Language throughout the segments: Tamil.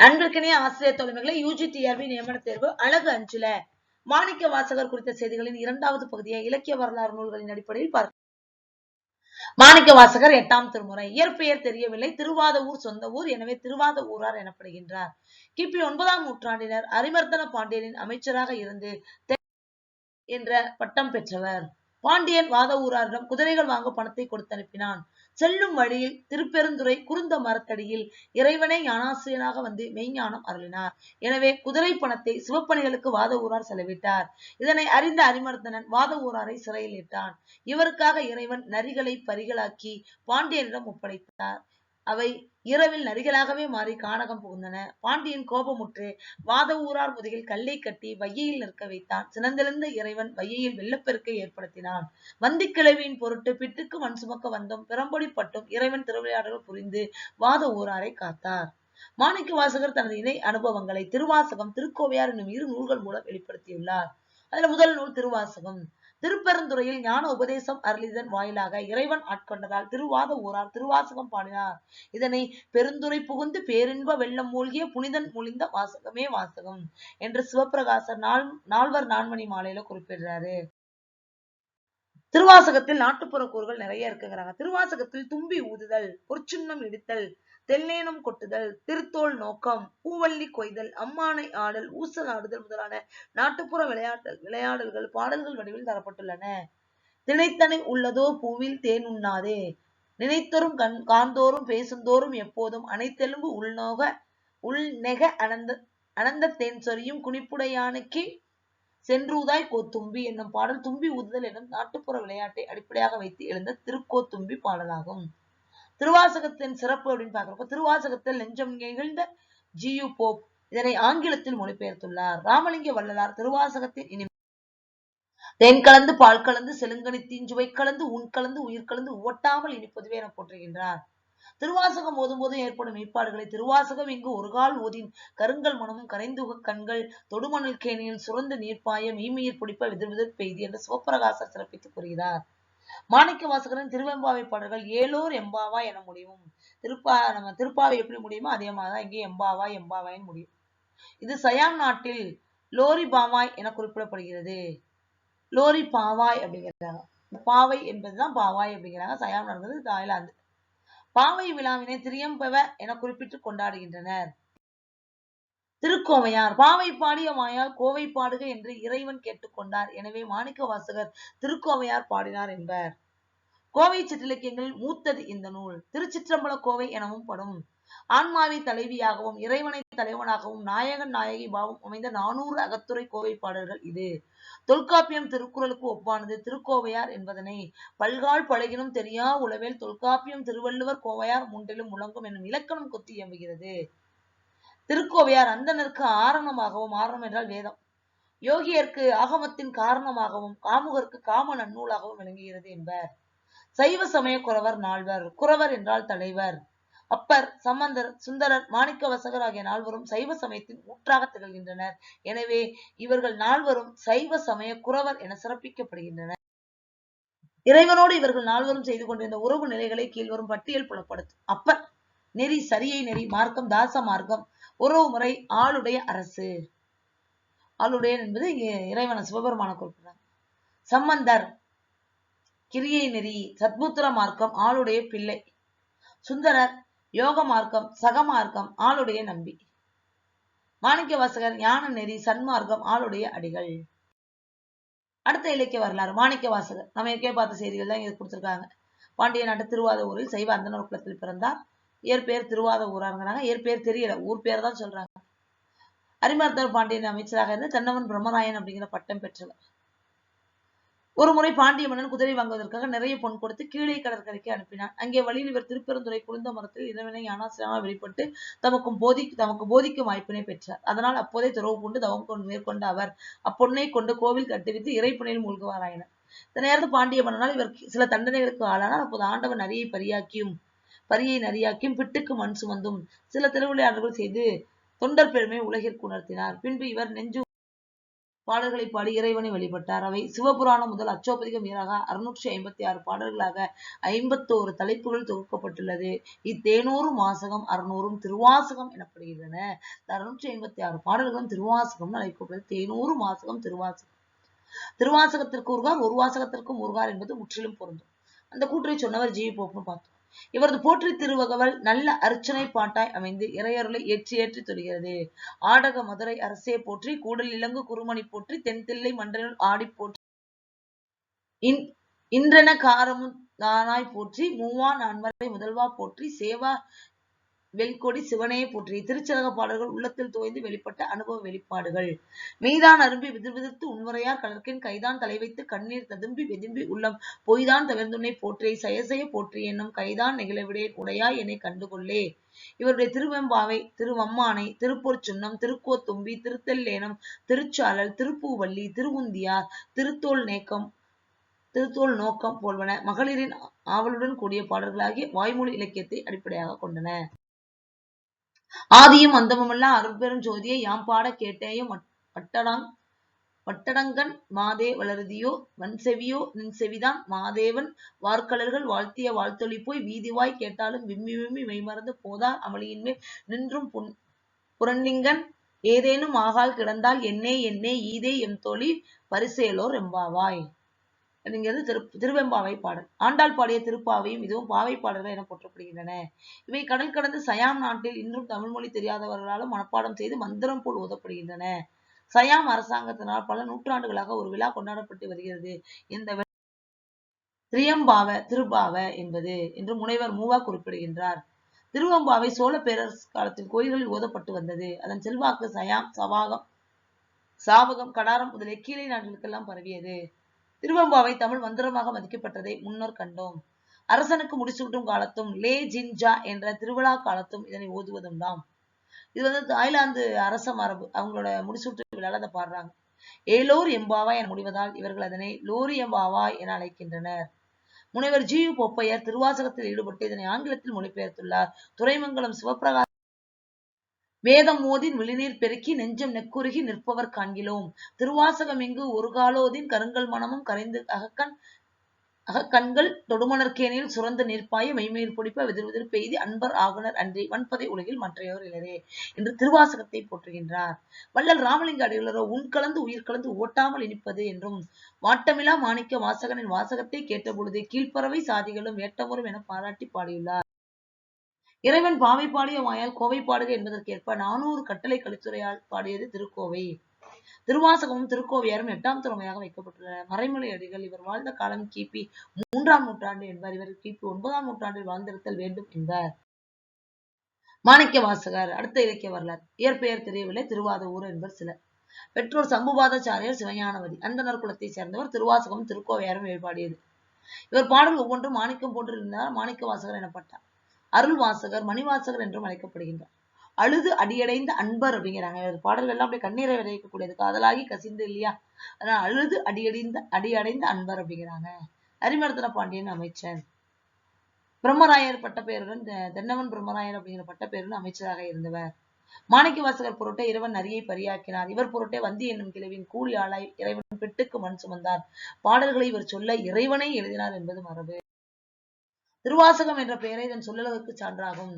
அன்பிற்கனே ஆசிரியர் தலைமைகளை யூஜி டிஆர்பி நியமன தேர்வு அழகு அஞ்சுல. மாணிக்க வாசகர் குறித்த செய்திகளின் இரண்டாவது பகுதியை இலக்கிய வரலாறு நூல்களின் அடிப்படையில் பார்க்க மாணிக்க வாசகர் எட்டாம் திருமுறை. இயற்பெயர் தெரியவில்லை. திருவாத ஊர் சொந்த ஊர். எனவே திருவாத ஊரார் எனப்படுகின்றார். கிபி ஒன்பதாம் நூற்றாண்டினர் அரிமர்த்தன பாண்டியனின் அமைச்சராக இருந்து என்ற பட்டம் பெற்றவர். பாண்டியன் வாத ஊராரிடம் குதிரைகள் வாங்க பணத்தை கொடுத்து அனுப்பினான். செல்லும் வழியில் திருப்பெருந்துறை குருந்த மரத்தடியில் இறைவனே ஞானாசிரியனாக வந்து மெய்ஞானம் அருளினார். எனவே குதிரை பணத்தை சிவப்பணிகளுக்கு வாத ஊரார் செலவிட்டார். இதனை அறிந்த அரிமர்தனன் வாத ஊராரை சிறையில் இட்டான். இவருக்காக இறைவன் நரிகளை பரிகளாக்கி பாண்டியனிடம் ஒப்படைத்தார். அவை இரவில் நரிகளாகவே மாறி கானகம் புகுந்தன. பாண்டியன் கோபமுற்று வாத ஊரார் முதுகில் கல்லை கட்டி வையையில் நிற்க வைத்தான். சினந்தெழுந்த இறைவன் வையையில் வெள்ளப்பெருக்கை ஏற்படுத்தினான். வந்திக்கிழவியின் பொருட்டு பிட்டுக்கு மண் சுமக்க வந்தும். பிறம்பொடிப்பட்டும் இறைவன் திருவிளையாடல் புரிந்து வாத ஊராரை காத்தார். மாணிக்க வாசகர் தனது இணை அனுபவங்களை திருவாசகம் திருக்கோவையார் என்னும் இரு நூல்கள் மூலம் வெளிப்படுத்தியுள்ளார். அதுல முதல் நூல் திருவாசகம். திருப்பெருந்துறையில் ஞான உபதேசம் அருளிதன் வாயிலாக இறைவன் ஆட்கொண்டதால் திருவாத ஊரார் திருவாசகம் பாடினார். இதனை பெருந்துறை புகுந்து பேரின்ப வெள்ளம் மூழ்கிய புனிதன் மொழிந்த வாசகமே வாசகம் என்று சிவப்பிரகாசர் நாள் நால்வர் நான்மணி மாலையில குறிப்பிடுறாரு. திருவாசகத்தில் நாட்டுப்புற கூறுகள் நிறைய இருக்குங்கிறாங்க. திருவாசகத்தில் தும்பி ஊதுதல் பொற்சுண்ணம் இடித்தல் தெல்லேனம் கொட்டுதல் திருத்தோல் நோக்கம் பூவள்ளி கொய்தல் அம்மானை ஆடல் ஊசல் ஆடுதல் முதலான நாட்டுப்புற விளையாட்டல் விளையாடல்கள் பாடல்கள் வடிவில் தரப்பட்டுள்ளன. திணைத்தனை உள்ளதோ பூவில் தேன் உண்ணாதே. நினைத்தோறும் கண் காந்தோறும் பேசுந்தோறும் எப்போதும் அனைத்தெலும்பு உள்நோக உள்நெக அனந்த அனந்த தேன் சொரியும் குனிப்புடையானுக்கு சென்றூதாய் கோத்தும்பி என்னும் பாடல் தும்பி ஊதுதல் என்னும் நாட்டுப்புற விளையாட்டை அடிப்படையாக வைத்து எழுந்த திருக்கோத்தும்பி பாடலாகும். திருவாசகத்தின் சிறப்பு அப்படின்னு பாக்குறப்ப திருவாசகத்தில் நெஞ்சம் நெகிழ்ந்த ஜியு போப் இதனை ஆங்கிலத்தில் மொழிபெயர்த்துள்ளார். ராமலிங்க வள்ளலார் திருவாசகத்தின் இனி தேன் கலந்து பால் கலந்து செலுங்கனி தீஞ்சுவை கலந்து உன் கலந்து உயிர் கலந்து ஒட்டாமல் இனிப்பதுவே என போற்றுகின்றார். திருவாசகம் ஓதும்போது ஏற்படும் மீப்பாடுகளை திருவாசகம் இங்கு ஒரு கால் ஓதின் கருங்கல் மனமும் கரைந்துக கண்கள் தொடுமணல் கேணியில் சுரந்து நீர்ப்பாயம் மீமீர் பிடிப்ப விதிர் பெய்தி என்று சிவப்பிரகாசர் சிறப்பித்து கூறுகிறார். மாணிக்க வாசகரின் திருவெம்பாவை பாடல்கள் ஏலோர் எம்பாவா என முடியும். திருப்பா நம்ம திருப்பாவை எப்படி முடியுமோ அதே மாதிரிதான் இங்கே எம்பாவாய் எம்பாவாய்ன்னு முடியும். இது சயாம் நாட்டில் லோரி பாவாய் என குறிப்பிடப்படுகிறது. லோரி பாவாய் அப்படிங்கிறாங்க. பாவை என்பதுதான் பாவாய் அப்படிங்கிறாங்க. சயாம் நடந்தது தாய்லாந்து பாவை விழாவினை திரியம்பவ என குறிப்பிட்டு கொண்டாடுகின்றனர். திருக்கோவையார் பாவை பாடிய மாயால் கோவை பாடுக என்று இறைவன் கேட்டுக்கொண்டார் எனவே மாணிக்க வாசகர் திருக்கோவையார் பாடினார் என்பர். கோவை சிற்றிலக்கியங்களில் மூத்தது இந்த நூல். திருச்சிற்றம்பல கோவை எனவும் படும். ஆன்மாவை தலைவியாகவும் இறைவனை தலைவனாகவும் நாயகன் நாயகி பாவம் அமைந்த நானூறு அகத்துறை கோவை பாடல்கள் இது. தொல்காப்பியம் திருக்குறளுக்கு ஒப்பானது. திருக்கோவையார் என்பதனை பல்கால் பழகினும் தெரியா உளவேல் தொல்காப்பியம் திருவள்ளுவர் கோவையார் முண்டிலும் முழங்கும் என்னும் இலக்கணம் கொத்தி இயம்புகிறது. திருக்கோவையார் அந்தனருக்கு ஆரணமாகவும் ஆரணம் என்றால் வேதம். யோகியருக்கு ஆகமத்தின் காரணமாகவும் காமுகருக்கு காம நன்னூலாகவும் விளங்குகிறது என்பர். சைவ சமய குறவர் நால்வர். குறவர் என்றால் தலைவர். அப்பர் சம்பந்தர் சுந்தரர் மாணிக்க வசகர் ஆகிய நால்வரும் சைவ சமயத்தின் ஊற்றாக திகழ்கின்றனர். எனவே இவர்கள் நால்வரும் சைவ சமய குறவர் என சிறப்பிக்கப்படுகின்றனர். இறைவனோடு இவர்கள் நால்வரும் செய்து கொண்டிருந்த உறவு நிலைகளை கீழ்வரும் பட்டியல் புலப்படுத்தும். அப்பர் நெறி சரியை நெறி மார்க்கம் தாச மார்க்கம் உறவு முறை ஆளுடைய அரசு. ஆளுடைய என்பது இங்கே இறைவன சிவபெருமான குறிப்பிடுறாங்க. சம்பந்தர் கிரியை நெறி சத்புத்திர மார்க்கம் ஆளுடைய பிள்ளை. சுந்தரர் யோக மார்க்கம் சகமார்க்கம் ஆளுடைய நம்பி. மாணிக்க வாசகர் ஞான நெறி சன்மார்க்கம் ஆளுடைய அடிகள். அடுத்த இலக்கிய வரலாறு மாணிக்க வாசகர். நம்ம ஏற்கனவே பார்த்த செய்திகள் தான் இங்க கொடுத்திருக்காங்க. பாண்டிய நாட்டு திருவாத ஊரில் சைவ அந்தனர் குலத்தில் பிறந்தார். இயற்பெயர் திருவாத ஊராங்கிறாங்க இயற்பெயர் தெரியல. ஊர் பேர் தான் சொல்றாங்க. அரிமர்தர் பாண்டியன் அமைச்சராக இருந்து தென்னவன் பிரம்மராயன் அப்படிங்கிற பட்டம் பெற்றவர். ஒரு முறை பாண்டிய மன்னன் குதிரை வாங்குவதற்காக நிறைய பொன் கொடுத்து கீழே கடற்கரைக்கு அனுப்பினான். அங்கே வழியில் இவர் திருப்பெருந்துறை குளிர்ந்த மரத்தில் இறைவனை ஞானாசிரியமாக வெளிப்பட்டு தமக்கும் போதி தமக்கு போதிக்கும் வாய்ப்பினை பெற்றார். அதனால் அப்போதே துறவு கொண்டு தவம் கொண்டு மேற்கொண்ட அவர் அப்பொன்னை கொண்டு கோவில் கட்டுவித்து இறைப்பணியில் மூழ்குவாராயினர். இந்த நேரத்து பாண்டிய மன்னனால் இவர் சில தண்டனைகளுக்கு ஆளானால் அப்போது ஆண்டவன் நரியை பரியாக்கியும் பரியை நரியாக்கியும் பிட்டுக்கு மண் சுமந்தும் சில திருவிளையாடல்கள் செய்து தொண்டர் பெருமை உலகிற்கு உணர்த்தினார். பின்பு இவர் நெஞ்சு பாடல்களை பாடி இறைவனை வழிபட்டார். அவை சிவபுராணம் முதல் அச்சோபதிகம் மீறாக அறுநூற்றி ஐம்பத்தி ஆறு பாடல்களாக ஐம்பத்தோரு தலைப்புகள் தொகுக்கப்பட்டுள்ளது. இத்தேனூறு மாசகம் அறுநூறும் திருவாசகம் எனப்படுகின்றன. அறுநூற்றி ஐம்பத்தி ஆறு பாடல்களும் திருவாசகம் அழைக்கப்படுகிறது. தேனூறு மாசகம் திருவாசகம். திருவாசகத்திற்கு உருகார் ஒரு வாசகத்திற்கும் உருகார் என்பது முற்றிலும் பொருந்தும். அந்த கூற்றை சொன்னவர் ஜி. போப்னு பார்த்தோம். இவரது போற்றி திருவகவல் நல்ல அர்ச்சனை பாட்டாய் அமைந்து இறையருளை ஏற்றி ஏற்றி தொடுகிறது. ஆடக மதுரை அரசே போற்றி கூடல் இலங்கு குருமணி போற்றி தென்தில்லை மன்றனுள் ஆடி போற்றி. இன் இன்றென காரமும் தானாய் போற்றி மூவா நான்மறை முதல்வா போற்றி சேவா வெல்கொடி சிவனையை போற்றி திருச்சரக பாடல்கள் உள்ளத்தில் தோய்ந்து வெளிப்பட்ட அனுபவ வெளிப்பாடுகள். மெய்தான் அரும்பி விதிர் விதிர்த்து உன்முறையார் கலர்க்கின் கைதான் தலை வைத்து கண்ணீர் ததும்பி வெதும்பி உள்ளம். பொய்தான் தவிர்ந்துன்னை போற்றி செயசெய போற்றி என்னும் கைதான் நெகிழவிடேன் உடையாய் என்னை கண்டுகொள்ளே. இவருடைய திருவெம்பாவை திருவம்மானை திருப்பொற்சுன்னம் திருக்கோத்தும்பி திருத்தெல்லேனம் திருச்சாளல் திருப்பூவள்ளி திருவுந்தியார் திருத்தோல் நேக்கம் திருத்தோல் நோக்கம் போல்வன மகளிரின் ஆவலுடன் கூடிய பாடல்களாகிய வாய்மொழி இலக்கியத்தை அடிப்படையாக கொண்டன. ஆதியும் அந்தமுமல்ல அருட்பெரும் ஜோதியை யாம் பாட கேட்டேயும் வட்டடாங் வட்டடங்கன் மாதே வளருதியோ வன்செவியோ நின் செவிதான் மாதேவன் வார்க்கலர்கள் வாழ்த்திய வாழ்த்தொழி போய் வீதிவாய் கேட்டாலும் விம்மி விம்மி மெய்மறந்து போதார் அமளியின் மேல் நின்றும் புன் புரண்டிங்கன் ஏதேனும் ஆகால் கிடந்தால் என்னே என்னே ஈதே எம் தோழி பரிசேலோர் எம்பாவாய். அப்படிங்கிறது திரு திருவெம்பாவை பாடல். ஆண்டாள் பாடிய திருப்பாவையும் இதுவும் பாவை பாடல்கள் என போற்றப்படுகின்றன இவை கடல் கடந்து சயாம் நாட்டில் இன்றும் தமிழ் மொழி தெரியாதவர்களாலும் மனப்பாடம் செய்து மந்திரம் போல் ஓதப்படுகின்றன. சயாம் அரசாங்கத்தினால் பல நூற்றாண்டுகளாக ஒரு விழா கொண்டாடப்பட்டு வருகிறது. இந்த திரியம்பாவ திருப்பாவ என்பது என்று முனைவர் மூவா குறிப்பிடுகின்றார். திருவம்பாவை சோழ பேரரசு காலத்தில் கோயில்களில் ஓதப்பட்டு வந்தது. அதன் செல்வாக்கு சயாம் சவாகம் சாவகம் கடாரம் முதலிய கீழே நாடுகளுக்கெல்லாம் பரவியது. திருவம்பாவை தமிழ் மந்திரமாக மதிக்கப்பட்டதை முன்னர் கண்டோம். அரசனுக்கு முடிசூட்டும் காலத்தும் லே ஜின்ஜா என்ற திருவிழா காலத்தும் இதனை ஓதுவதுண்டாம். இது வந்து தாய்லாந்து அரச மரபு. அவங்களோட முடிசூட்டு விழால அதை பாடுறாங்க. ஏலோர் எம்பாவா என முடிவதால் இவர்கள் அதனை லோரி எம்பாவா என அழைக்கின்றனர். முனைவர் ஜி யு பொப்பையர் திருவாசகத்தில் ஈடுபட்டு இதனை ஆங்கிலத்தில் மொழிபெயர்த்துள்ளார். துறைமங்கலம் சிவபிரகாஷ் வேதம் ஓதின் விழிநீர் பெருக்கி நெஞ்சம் நெக்குருகி நிற்பவர் காண்கிலோம். திருவாசகம் இங்கு ஒரு காலோதின் கருங்கல் மனமும் கரைந்து அகக்கண் அகக்கண்கள் தொடுமணர்கேனில் சுரந்து நிற்பாய மெய்மயிர் பொடிப்ப வெதிர் பெய்து பெய்தி அன்பர் ஆகுனர் அன்றி வன்பதை உலகில் மற்றையோர் இலரே என்று திருவாசகத்தை போற்றுகின்றார். வள்ளல் ராமலிங்க அடிகளரோ உன் கலந்து உயிர் கலந்து ஓட்டாமல் இனிப்பது என்றும் வாட்டமிலா மாணிக்க வாசகனின் வாசகத்தை கேட்டபொழுது கீழ்ப்பறவை சாதிகளும் ஏட்டவரும் என பாராட்டி பாடியுள்ளார். இறைவன் பாவை பாடிய வாயால் கோவை பாடுக என்பதற்கேற்ப நானூறு கட்டளை கலித்துறையால் பாடியது திருக்கோவை. திருவாசகமும் திருக்கோவையாரும் எட்டாம் திறமையாக வைக்கப்பட்டுள்ளன மறைமலை அடிகள் இவர் வாழ்ந்த காலம் கிபி மூன்றாம் நூற்றாண்டு என்பார். இவர் கிபி ஒன்பதாம் நூற்றாண்டில் வாழ்ந்திருத்தல் வேண்டும் என்பார். மாணிக்க வாசகர் அடுத்த இலக்கிய வரலாறு. இயற்பெயர் தெரியவில்லை திருவாதூர் என்பர் சிலர். பெற்றோர் சம்புபாதாச்சாரியர் சிவஞானவதி. அந்தனர் குலத்தைச் சேர்ந்தவர் திருவாசகம் திருக்கோவையாரும் பாடியது. இவர் பாடல் ஒவ்வொன்றும் மாணிக்கம் போன்றிருந்தால் மாணிக்க வாசகர் எனப்பட்டார். அருள் வாசகர் மணிவாசகர் என்றும் அழைக்கப்படுகின்றார். அழுது அடியடைந்த அன்பர் அப்படிங்கிறாங்க இவர் பாடல்கள் எல்லாம் அப்படியே கண்ணீரை விளைவிக்கக்கூடியது காதலாகி கசிந்து இல்லையா? அதனால அழுது அடியடைந்த அடியடைந்த அன்பர் அப்படிங்கிறாங்க. அரிமர்த்தன பாண்டியன் அமைச்சர். பிரம்மராயர் பட்டப்பெயருடன் தென்னவன் பிரம்மராயர் அப்படிங்கிற பட்டப்பெயருடன் அமைச்சராக இருந்தவர். மாணிக்க வாசகர் பொருட்டே இறைவன் நரியை பரியாக்கினார். இவர் பொருட்டே வந்தி என்னும் கிழவின் கூலி ஆளாய் இறைவன் பெட்டுக்கு மண் சுமந்தார். பாடல்களை இவர் சொல்ல இறைவனை எழுதினார் என்பது மரபு. திருவாசகம் என்ற பெயரை இதன் சொல்லளவுக்கு சான்றாகும்.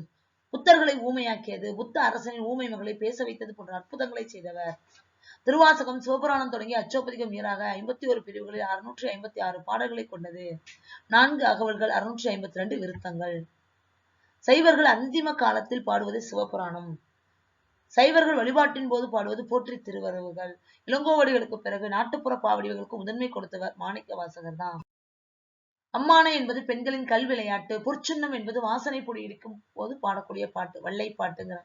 புத்தர்களை ஊமையாக்கியது புத்த அரசனின் ஊமை மகளை பேச வைத்தது போன்ற அற்புதங்களை செய்தவர். திருவாசகம் சிவபுராணம் தொடங்கி அச்சோபதிகம் ஈராக ஐம்பத்தி ஒரு பிரிவுகளில் அறுநூற்றி ஐம்பத்தி ஆறு பாடல்களை கொண்டது. நான்கு அகவல்கள் அறுநூற்றி ஐம்பத்தி ரெண்டு விருத்தங்கள். சைவர்கள் அந்திம காலத்தில் பாடுவது சிவபுராணம். சைவர்கள் வழிபாட்டின் போது பாடுவது போற்றி திருவரவுகள் இளங்கோவடிகளுக்கு பிறகு நாட்டுப்புற பாவடிகளுக்கு முதன்மை கொடுத்தவர் மாணிக்க வாசகர் தான். அம்மானை என்பது பெண்களின் கல் விளையாட்டு பொற்சின்னம் என்பது வாசனை பொடி இருக்கும் போது பாடக்கூடிய பாட்டு வள்ளை பாட்டுங்கிற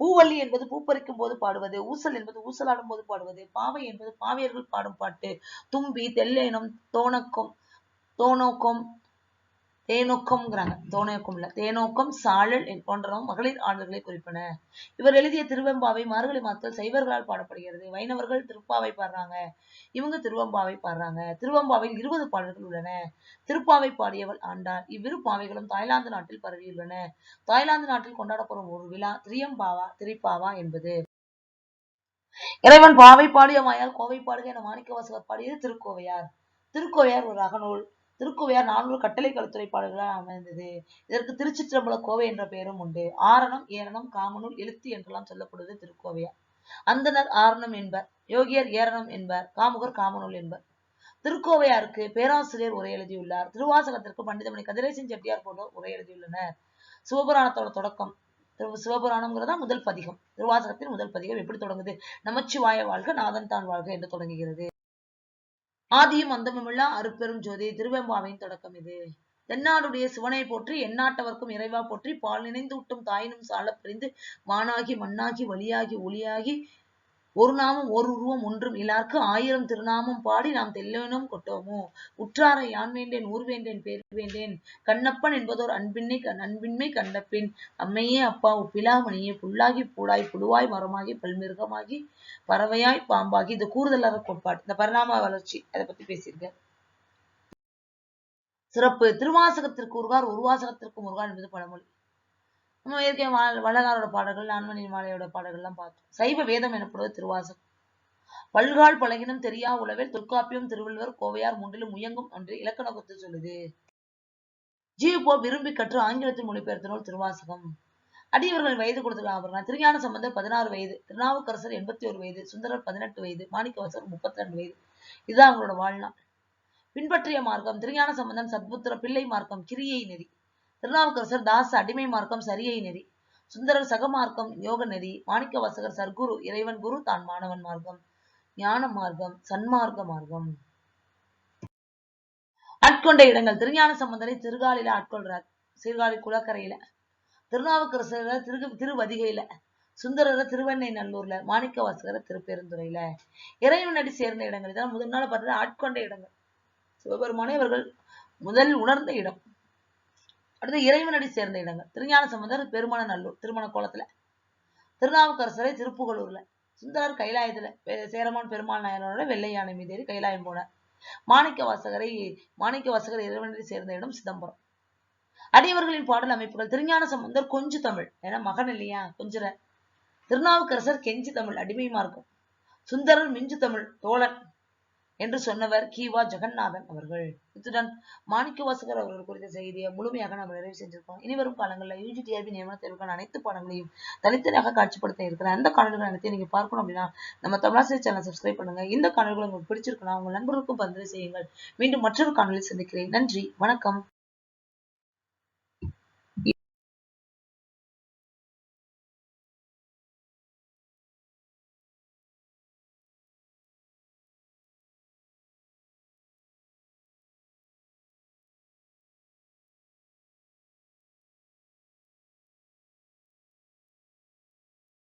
பூவள்ளி என்பது பூப்பறிக்கும் போது பாடுவது ஊசல் என்பது ஊசலாடும் போது பாடுவது பாவை என்பது பாவையர்கள் பாடும் பாட்டு தும்பி தெல்லேனம் தோணக்கம் தோணோக்கம் தேனொக்கம்ங்கிறாங்க. தோணோக்கம் இல்ல தேனோக்கம் சாழல் என் போன்றவும் மகளிர் ஆண்டுகளை குறிப்பன. இவர் எழுதிய திருவெம்பாவை மார்கழி மாதத்தில் சைவர்களால் பாடப்படுகிறது. வைணவர்கள் திருப்பாவை பாடுறாங்க. இவங்க திருவம்பாவை பாடுறாங்க. திருவம்பாவில் இருபது பாடல்கள் உள்ளன. திருப்பாவை பாடியவள் ஆண்டாள். இவ்விரு பாவைகளும் தாய்லாந்து நாட்டில் பரவியுள்ளன. தாய்லாந்து நாட்டில் கொண்டாடப்படும் ஒரு விழா திரியம்பாவா திரிப்பாவா என்பது. இறைவன் பாவை பாடிய மாயால் கோவை பாடுக என மாணிக்க வாசகர் பாடியது திருக்கோவையார். திருக்கோவையார் ஒரு அகநூல். திருக்கோவையார் நானூறு கட்டளை கருத்துரை பாடல்களால் அமைந்தது. இதற்கு திருச்சிற்றம்பல கோவை என்ற பெயரும் உண்டு. ஆரணம் ஏரணம் காமநூல் எழுத்து என்றெல்லாம் சொல்லப்படுவது திருக்கோவையார். அந்தனர் ஆரணம் என்பர். யோகியர் ஏரணம் என்பர். காமுகர் காமநூல் என்பர். திருக்கோவையாருக்கு பேராசிரியர் உரை எழுதியுள்ளார். திருவாசகத்திற்கு பண்டிதமணி கதிரேசன் செட்டியார் போன்றோர் உரை எழுதியுள்ளனர். சிவபுராணத்தோட தொடக்கம். திரு சிவபுராணம்ங்கிறதா முதல் பதிகம். திருவாசகத்தின் முதல் பதிகம் எப்படி தொடங்குது? நமச்சிவாய வாழ்க நாதன் தான் வாழ்க என்று தொடங்குகிறது. ஆதியும் அந்தமுமில்ல அருப்பெரும் ஜோதி திருவெம்பாவின் தொடக்கம் இது. தென்னாடுடைய சிவனை போற்றி எந்நாட்டவர்க்கும் இறைவா போற்றி பால் நினைந்து ஊட்டும் தாயினும் சால பிரிந்து மானாகி மண்ணாகி வழியாகி ஒளியாகி ஒரு நாமம் ஒரு உருவம் ஒன்றும் இலார்க்கு ஆயிரம் திருநாமம் பாடி நாம் தெல்லேனும் கொட்டோமோ? உற்றாரை யான் வேண்டேன் ஊர் வேண்டேன் பேர் வேண்டேன்? கண்ணப்பன் என்பதோர் அன்பின்மை அன்பின்மை கண்டபின். அம்மையே அப்பா உப்பிலாமணியே புல்லாகி பூடாய் புழுவாய் மரமாகி பல்மிருகமாகி பறவையாய் பாம்பாகி. இது கூறுதலாக கோட்பாடு. இந்த பரிணாம வளர்ச்சி அதை பத்தி பேசியிருக்கேன் சிறப்பு. திருவாசகத்திற்கு உருகார் உருவாசகத்திற்கு முருகார் என்பது பழமொழி. நம்ம இயற்கை வள்ளலாரோட பாடல்கள் நான்மணி மாலையோட பாடல்கள் எல்லாம் பார்த்தோம். சைவ வேதம் எனப்படுவது திருவாசகம். பல்கால் பழகினும் தெரியா உளவில் தொல்காப்பியம் திருவள்ளுவர் கோவையார் மூன்றிலும் முயங்கும் என்று இலக்கண சொல்லுது. ஜீவ் போ விரும்பி கற்று ஆங்கிலத்தில் மொழிபெயர்த்த நூல் திருவாசகம். அடியவர்கள் வயது கொடுத்துருக்காங்க திருஞான சம்பந்தர் பதினாறு வயது திருநாவுக்கரசர் எண்பத்தி ஒரு வயது சுந்தரர் பதினெட்டு வயது மாணிக்கவாசர் முப்பத்தி ரெண்டு வயது. இதுதான் அவங்களோட வாழ்நாள். பின்பற்றிய மார்க்கம் திருஞான சம்பந்தம் சத்புத்திர பிள்ளை மார்க்கம் கிரியை நெறி. திருநாவுக்கரசர் தாச அடிமை மார்க்கம் சரியை நெறி சுந்தரர் சகமார்க்கம் யோக நெறி மாணிக்க வாசகர் சர்க்குரு இறைவன் குரு தான் மாணவன் மார்க்கம் ஞான மார்க்கம் சன்மார்க்க மார்க்கம். ஆட்கொண்ட இடங்கள் திருஞான சம்பந்தரை திருகாலில ஆட்கொள்றார். சீர்காழி குளக்கரையில திருநாவுக்கரசர திரு திருவதிகையில சுந்தரர திருவெண்ணை நல்லூர்ல மாணிக்க வாசகர திருப்பெருந்துறையில. இறைவனடி சேர்ந்த இடங்கள் இதெல்லாம் முதல் நாள் பார்த்தது ஆட்கொண்ட இடங்கள். சிவபெருமானே அவர்கள் முதல் உணர்ந்த இடம். அடுத்து இறைவனடி சேர்ந்த இடங்கள். திருஞான சம்பந்தர் பெருமண நல்லூர் திருமண கோலத்துல திருநாவுக்கரசரை திருப்புகலூர்ல. சுந்தரர் கைலாயத்துல சேரமான் பெருமாள் நாயனோட வெள்ளை யானை மீதேறி கைலாயம் போனார். மாணிக்க வாசகரை மாணிக்க வாசகர் இறைவனடி சேர்ந்த இடம் சிதம்பரம். அடியவர்களின் பாடல் அமைப்புகள் திருஞான சம்பந்தர் கொஞ்சு தமிழ். ஏன்னா மகன் இல்லையா? கொஞ்சுற. திருநாவுக்கரசர் கெஞ்சி தமிழ் அடிமையுமா இருக்கும். சுந்தரர் மிஞ்சு தமிழ் தோழன். என்று சொன்னவர் கீவா ஜெகநாதன் அவர்கள். இத்துடன் மாணிக்க வாசகர் அவர்கள் குறித்த செய்தியை முழுமையாக நம்ம நிறைவு செஞ்சிருக்கோம். இனி வரும் காலங்களில் யூஜிடிஆர்பி நியமன தேர்வுக்கான அனைத்து பாடங்களையும் தனித்தனியாக காட்சிப்படுத்த இருக்கிற அந்த காணொலிகள் அனைத்தையும் நீங்க பார்க்கணும் அப்படின்னா நம்ம தமிழாசிரியர் சேனல் சப்ஸ்கிரைப் பண்ணுங்க. இந்த காணொலிகள் உங்களுக்கு பிடிச்சிருக்கலாம் உங்கள் நண்பர்களுக்கும் பரிந்துரை செய்யுங்கள். மீண்டும் மற்றொரு காணொலி சந்திக்கிறேன். நன்றி. வணக்கம்.